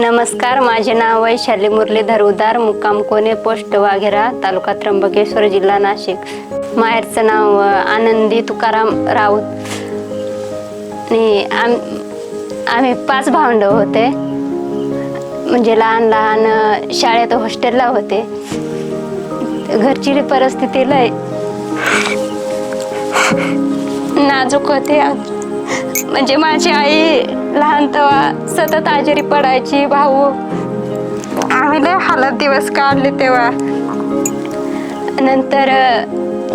नमस्कार माझे नाव वैशाली मुरलीधर उदार मुक्काम कोणे पोस्ट वाघेरा तालुका त्र्यंबकेश्वर जिल्हा नाशिक. माहेरचं नाव आनंदी तुकाराम राऊत. आणि आम आम्ही पाच भावंड होते. म्हणजे लहान लहान शाळेत हॉस्टेलला होते. घरची परिस्थिती लय नाजूक होते. म्हणजे माझी आई लहान तेव्हा सतत आजारी पडायची भाऊ. आम्ही लय हालत दिवस काढले तेव्हा. नंतर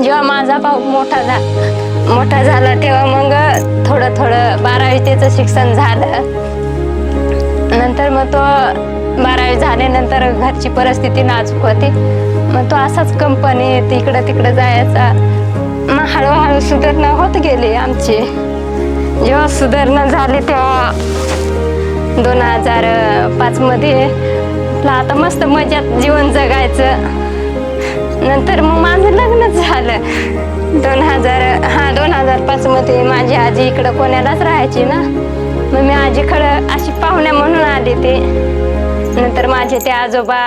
जेव्हा माझा भाऊ मोठा झा मोठा झाला तेव्हा मग थोडं थोडं बारावी त्याचं शिक्षण झालं. नंतर मग तो बारावी झाल्यानंतर घरची परिस्थिती नाजूक होती. मग तो असाच कंपनी इकडं तिकडं जायचा. मग हळूहळू सुधारणा होत गेली आमची. जेव्हा सुधारणा झाली तेव्हा दोन हजार पाचमध्ये आता मस्त मजात जीवन जगायचं. नंतर मग माझं लग्नच झालं. दोन हजार हा दोन हजार पाचमध्ये माझी आजी इकडं कोण्यालाच राहायची ना. मग मी आजीकडं अशी पाहुण्या म्हणून आली ते. नंतर माझे ते आजोबा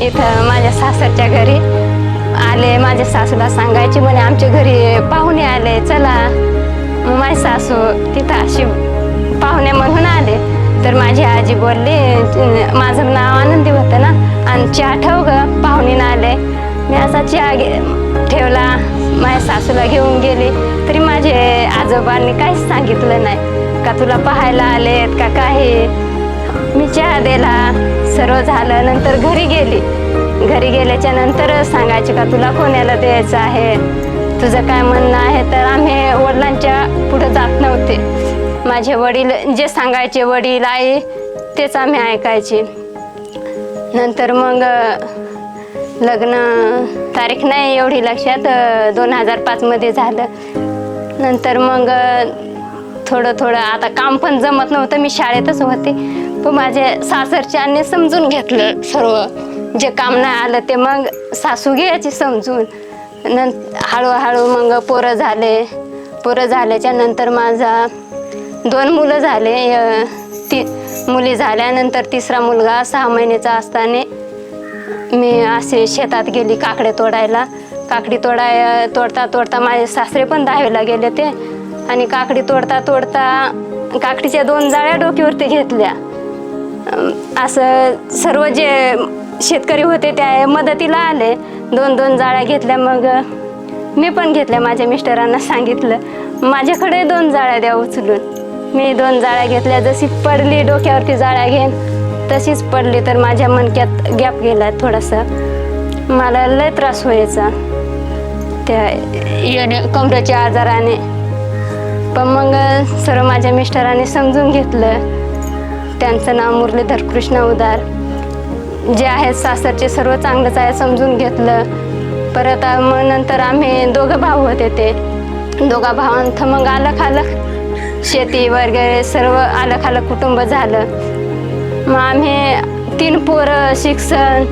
इथं माझ्या सासरच्या घरी आले. माझ्या सासूला सांगायचे म्हणे आमच्या घरी पाहुणे आले चला. मग माझी सासू तिथं अशी पाहुणे म्हणून आले. तर माझी आजी बोलली माझं नाव आनंदी होतं ना? आणि चहा ठेव ग पाहुणीनं आले. मी असा चहा घे ठेवला. माझ्या सासूला घेऊन गेली. तरी माझे आजोबांनी काहीच सांगितलं नाही. का तुला पाहायला आलेत? का काही? मी चहा दिला. सर्व झालं. नंतर घरी गेली. घरी गेल्याच्यानंतर सांगायचे का तुला कोणाला द्यायचं आहे? तुझं काय म्हणणं आहे? तर आम्ही वडिलांच्या पुढं जात नव्हते. माझे वडील जे सांगायचे वडील आई तेच आम्ही ऐकायचे. नंतर मग लग्न तारीख नाही एवढी लक्षात दोन हजार पाचमध्ये झालं. नंतर मग थोडं थोडं आता काम पण जमत नव्हतं मी शाळेतच होते. पण माझ्या सासरच्यांनी समजून घेतलं सर्व. जे काम नाही आलं ते मग सासू घ्यायची समजून. नं हळूहळू मग पोरं झाले. पोरं झाल्याच्यानंतर माझा दोन मुलं झाले ती मुली झाल्यानंतर तिसरा मुलगा सहा महिन्याचा असताना मी असे शेतात गेली काकडे तोडायला. काकडी तोडाय तोडता तोडता माझे सासरे पण दहावीला गेले ते. आणि काकडी तोडता तोडता काकडीच्या दोन जाळ्या डोक्यावरती घेतल्या. असं सर्व जे शेतकरी होते त्या मदतीला आले. दोन दोन जाळ्या घेतल्या. मग मी पण घेतल्या. माझ्या मिस्टरांना सांगितलं माझ्याकडे दोन जाळ्या द्या उचलून. मी दोन जाळ्या घेतल्या. जशी पडली डोक्यावरती जाळ्या घेईन तशीच पडली. तर माझ्या मणक्यात गॅप गेला थोडासा. मला लय त्रास व्हायचा. त्या येणे कमरेच्या आजाराने. पण मग सर्व माझ्या मिस्टरांनी समजून घेतलं. त्यांचं नाव मुरलीधर कृष्ण उदार. जे आहेत सासरचे सर्व चांगलंच आहे समजून घेतलं. परत मग नंतर आम्ही दोघं भाऊ होते ते. दोघा भावांत मग आलं खालं. शेती वगैरे सर्व आलं खालं कुटुंब झालं. मग आम्ही तीन पोरं शिक्षण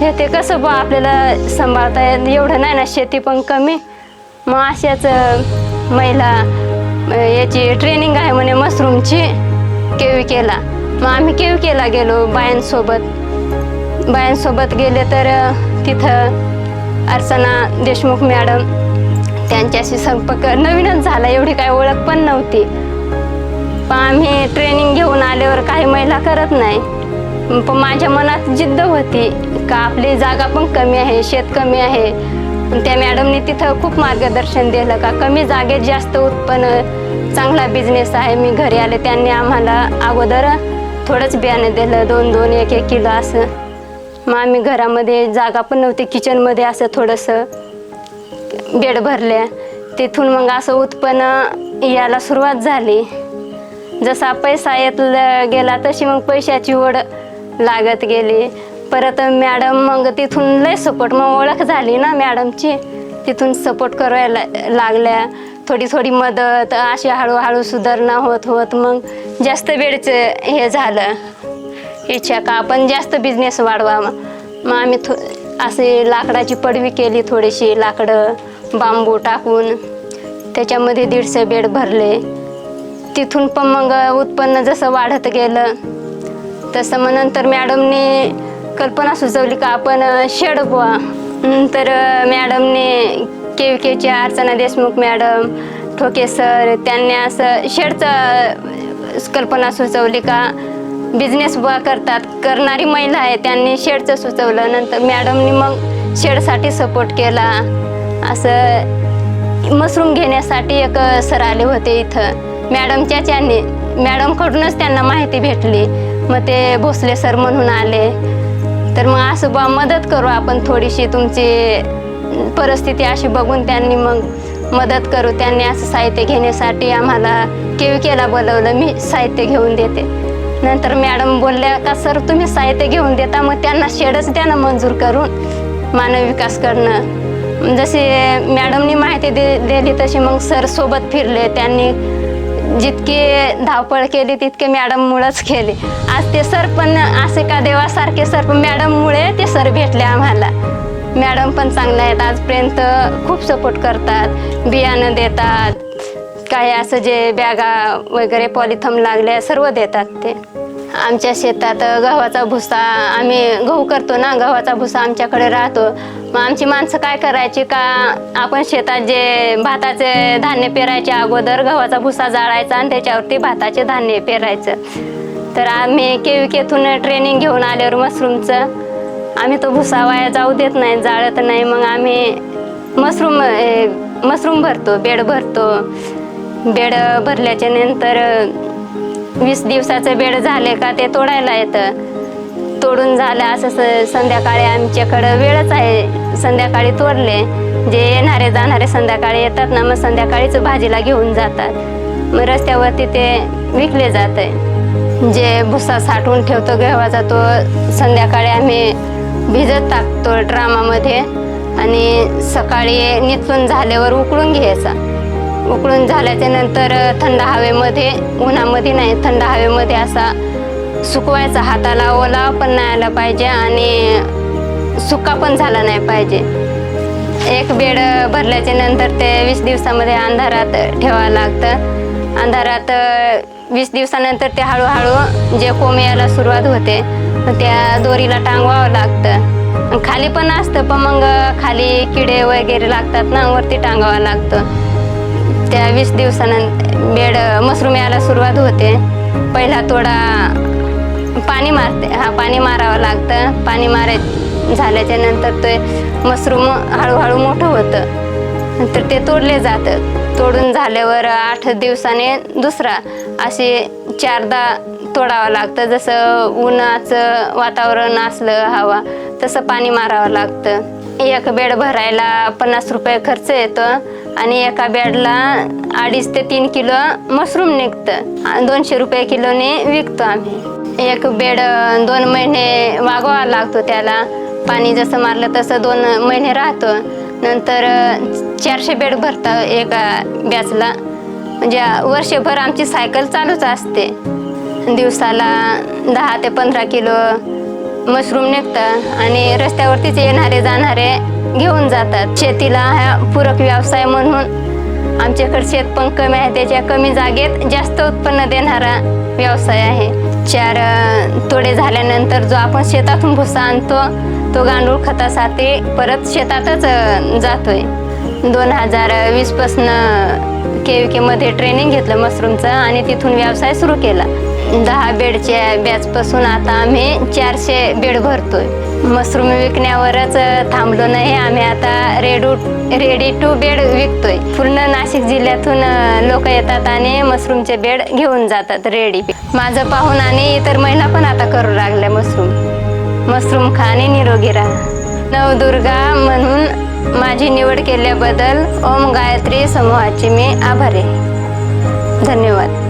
हे ते कसं बा आपल्याला सांभाळता येत एवढं नाही ना शेती पण कमी. मग अशाच महिला याची ट्रेनिंग आहे म्हणे मशरूमची केवी केला. मग आम्ही केवी केला गेलो बायांसोबत. बायांसोबत गेले तर तिथं अर्चना देशमुख मॅडम त्यांच्याशी संपर्क नवीनच झाला. एवढी काय ओळख पण नव्हती. पण आम्ही ट्रेनिंग घेऊन आल्यावर काही महिला करत नाही. पण माझ्या मनात जिद्द होती का आपली जागा पण कमी आहे शेत कमी आहे. पण त्या मॅडमने तिथं खूप मार्गदर्शन दिलं का कमी जागेत जास्त उत्पन्न चांगला बिझनेस आहे. मी घरी आले त्यांनी आम्हाला अगोदर थोडंच बियाणं दिलं दोन दोन एक एक किलो असं. मग आम्ही घरामध्ये जागा पण नव्हती किचनमध्ये असं थोडंसं बेड भरल्या. तिथून मग असं उत्पन्न यायला सुरुवात झाली. जसा पैसा येत गेला तशी मग पैशाची ओढ लागत गेली. परत मॅडम मग तिथून लय सपोर्ट मग ओळख झाली ना मॅडमची. तिथून सपोर्ट करायला लागल्या. थोडी थोडी मदत अशी हळूहळू सुधारणा होत होत मग जास्त वेळचं हे झालं. इच्छा का आपण जास्त बिझनेस वाढवा. मग आम्ही थो असे लाकडाची पडवी केली थोडीशी लाकडं बांबू टाकून. त्याच्यामध्ये दीडशे बेड भरले. तिथून पण मग उत्पन्न जसं वाढत गेलं तसं मग नंतर मॅडमने कल्पना सुचवली का आपण शेड बुवा. नंतर मॅडमने के केची अर्चना देशमुख मॅडम ठोके सर त्यांनी असं शेडचं कल्पना सुचवली का बिझनेस बुवा करतात करणारी महिला आहे त्यांनी शेडचं सुचवलं. नंतर मॅडमनी मग शेडसाठी सपोर्ट केला. असं मशरूम घेण्यासाठी एक सर आले होते इथं. मॅडमच्याच यांनी मॅडमकडूनच त्यांना माहिती भेटली. मग ते भोसले सर म्हणून आले. तर मग असं बा मदत करू आपण थोडीशी तुमची परिस्थिती अशी बघून त्यांनी मग मदत करू. त्यांनी असं साहित्य घेण्यासाठी आम्हाला केविकेला बोलवलं. मी साहित्य घेऊन देते. नंतर मॅडम बोलल्या का सर तुम्ही साहित्य घेऊन देता? मग त्यांना शेडच द्या ना मंजूर करून मानव विकास करणं. जसे मॅडमनी माहिती दे दिली तशी मग सर सोबत फिरले. त्यांनी जितके धावपळ केली तितके मॅडममुळंच केले. आज ते सर पण असे का देवासारखे सर पण मॅडममुळे ते सर भेटले आम्हाला. मॅडम पण चांगले आहेत. आजपर्यंत खूप सपोर्ट करतात बियाणं देतात काही असं जे बॅगा वगैरे पॉलिथम लागल्या सर्व देतात ते. आमच्या शेतात गव्हाचा भुसा आम्ही गहू करतो ना गव्हाचा भुसा आमच्याकडे राहतो. मग आमची माणसं काय करायची का आपण शेतात जे भाताचे धान्य पेरायचे अगोदर गव्हाचा भुसा जाळायचा आणि त्याच्यावरती भाताचे धान्य पेरायचं. तर आम्ही केविकेतून ट्रेनिंग घेऊन आल्यावर मशरूमचं आम्ही तो भुसा वाया जाऊ देत नाही जाळत नाही. मग आम्ही मशरूम मशरूम भरतो बेड भरतो. बेड भरल्याच्या नंतर वीस दिवसाचं बेड झाले का ते तोडायला येतं. तोडून झालं असं स- संध्याकाळी आमच्याकडं वेळच आहे. संध्याकाळी तोडले जे येणारे जाणारे संध्याकाळी येतात ना मग संध्याकाळीच भाजीला घेऊन जातात. मग रस्त्यावरती ते विकले जात. आहे जे भुसा साठवून ठेवतो गव्हाचा तो संध्याकाळी आम्ही भिजत टाकतो ड्रामामध्ये. आणि सकाळी निचून झाल्यावर उकळून घ्यायचा. उकळून झाल्याच्यानंतर थंड हवेमध्ये उन्हामध्ये नाही थंड हवेमध्ये असा सुकवायचा हाताला ओला पण नाही आला पाहिजे आणि सुका पण झाला नाही पाहिजे. एक बेड भरल्याच्या नंतर ते वीस दिवसामध्ये अंधारात ठेवावं लागतं. अंधारात वीस दिवसानंतर ते हळूहळू जे कोंब यायला सुरुवात होते त्या दोरीला टांगवावं लागतं. खाली पण असतं पण मग खाली किडे वगैरे लागतात ना वरती टांगावं लागतं. त्या वीस दिवसानंतर बेड मशरूम यायला सुरुवात होते. पहिला थोडा पाणी मारते. हा पाणी मारावं लागतं. पाणी माराय झाल्याच्यानंतर ते मशरूम हळूहळू मोठं होतं. तर ते तोडले जातं. तोडून झाल्यावर आठ दिवसाने दुसरा असे चारदा तोडावं लागतं. जसं उन्हाचं वातावरण असलं हवा तसं पाणी मारावं लागतं. एक बेड भरायला पन्नास रुपये खर्च येतो आणि एका बेडला अडीच ते तीन किलो मशरूम निघतं. दोनशे रुपये किलोने विकतो आम्ही. एक बेड दोन महिने वागवावा लागतो त्याला. पाणी जसं मारलं तसं दोन महिने राहतो. नंतर चारशे बेड भरता एका बॅचला म्हणजे वर्षभर आमची सायकल चालूच असते. दिवसाला दहा ते पंधरा किलो मशरूम निघतं आणि रस्त्यावरतीच येणारे जाणारे घेऊन जातात. शेतीला हा पूरक व्यवसाय म्हणून आमच्याकडे शेत पण कमी आहे त्याच्या कमी जागेत जास्त उत्पन्न देणारा व्यवसाय आहे. चार तोडे झाल्यानंतर जो आपण शेतातून भुसा आणतो तो गांडूळ खतासाठी परत शेतातच जातोय. दोन हजार वीसपासनं के व्ही केमध्ये ट्रेनिंग घेतलं मशरूमचं आणि तिथून व्यवसाय सुरू केला. दहा बेडच्या बॅचपासून आता आम्ही चारशे बेड भरतोय. मशरूम विकण्यावरच थांबलो नाही. आम्ही आता रेडू रेडी टू बेड विकतोय. पूर्ण नाशिक जिल्ह्यातून लोक येतात आणि मशरूमचे बेड घेऊन जातात रेडी माझं पाहून आणि इतर महिला पण आता करू लागल्या मशरूम. मशरूम खा आणि निरोगी राहा. नवदुर्गा म्हणून माझी निवड केल्याबद्दल ओम गायत्री समूहाची मी आभारी आहे. धन्यवाद.